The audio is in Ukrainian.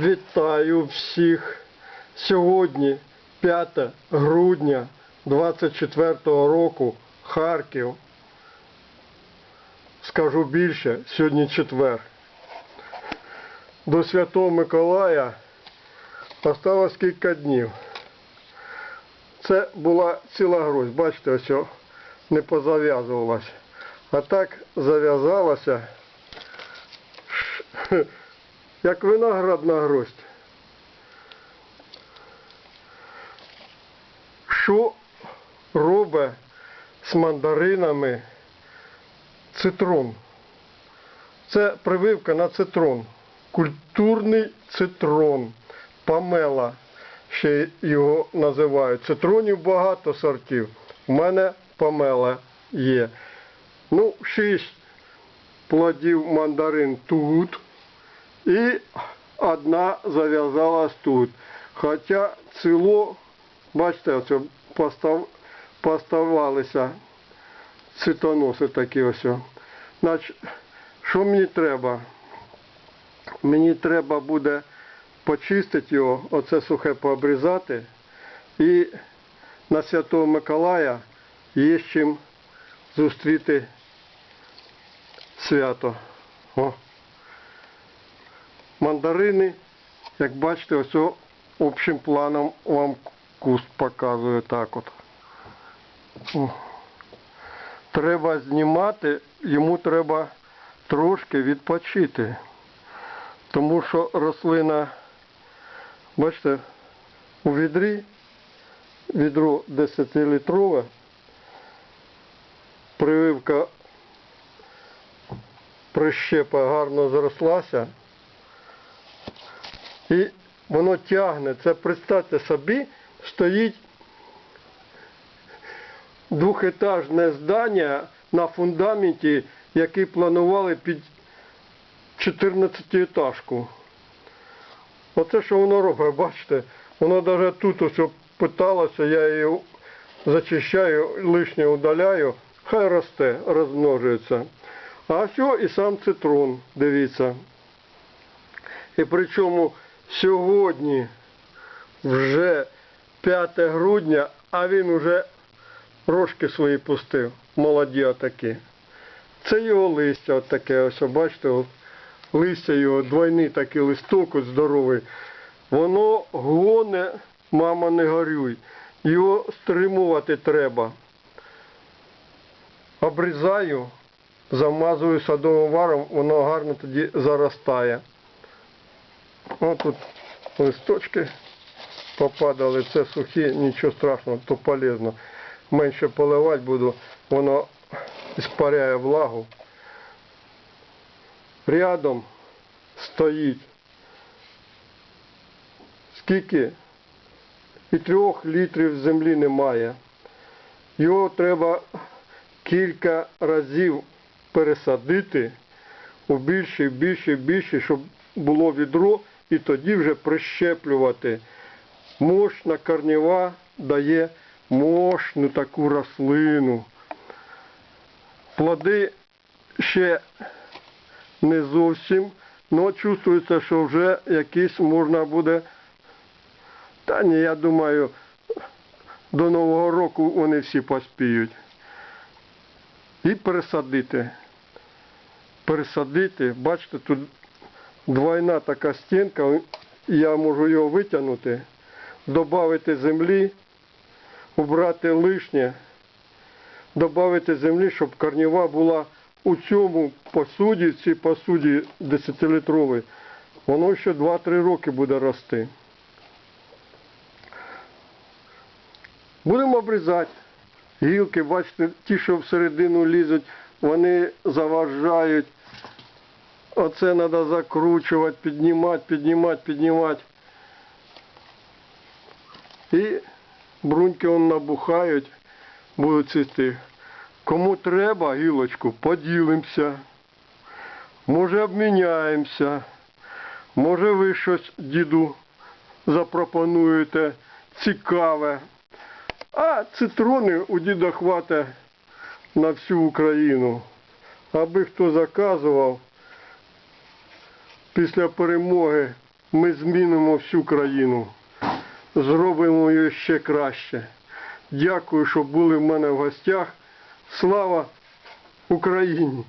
Вітаю всіх. Сьогодні 5 грудня 24 року Харків. Скажу більше, сьогодні четвер. До Святого Миколая осталось кілька днів. Це була ціла гроздь. Бачите, ось не позав'язувалась. А так зав'язалася, як виноградна гроздь. Що робить з мандаринами цитрон? Це прививка на цитрон. Культурний цитрон. Памела ще його називають. Цитронів багато сортів. У мене памела є. Ну, шість плодів мандарин тут. І одна зав'язалась тут. Хоча ціло, бачите, оце постав, поставалися цитоноси такі ось. Значить, що мені треба? Мені треба буде почистити його, оце сухе пообрізати. І на Святого Миколая є з чим зустріти свято. О. Мандарини, як бачите, ось общим планом вам куст показую так от. Треба знімати, йому треба трошки відпочити. Тому що рослина, бачите, у відрі, відро 10-літрове, прививка прищепа гарно зрослася. І воно тягне. Це представте собі, стоїть двохетажне здання на фундаменті, який планували під 14-етажку. Оце що воно робить, бачите, воно навіть тут ось питалося, я її зачищаю, лишнє удаляю, хай росте, розмножується. А все і сам цитрон, дивіться. І причому сьогодні вже 5 грудня, а він вже рожки свої пустив, молоді отакі. Це його листя отаке, ось, бачите, листя його, двойний такий листок, от здоровий. Воно гоне, мама не горюй. Його стримувати треба. Обрізаю, замазую садовим варом, воно гарно тоді заростає. Ось тут листочки попадали, це сухі, нічого страшного, то полезно. Менше поливати буду, воно іспаряє влагу. Рядом стоїть скільки і трьох літрів землі немає. Його треба кілька разів пересадити у більше, більше, більше, щоб було відро, і тоді вже прищеплювати. Мощна корнева дає мощну таку рослину. Плоди ще не зовсім, але чувствується, що вже якісь можна буде. Та ні, я думаю, до Нового року вони всі поспіють. І пересадити. Пересадити, бачите, тут двойна така стінка, я можу його витягнути, додати землі, убрати лишнє, додати землі, щоб корнева була у цьому посуді, в цій посуді 10-літровій. Воно ще 2-3 роки буде рости. Будемо обрізати. Гілки, бачите, ті, що всередину лізуть, вони заважають. Оце треба закручувати, піднімати, піднімати, піднімати. І бруньки он набухають, будуть цвісти. Кому треба гілочку, поділимося. Може обміняємося. Може ви щось діду запропонуєте цікаве. А цитрони у діда хватить на всю Україну. Аби хто заказував після перемоги ми змінимо всю країну, зробимо її ще краще. Дякую, що були в мене в гостях. Слава Україні!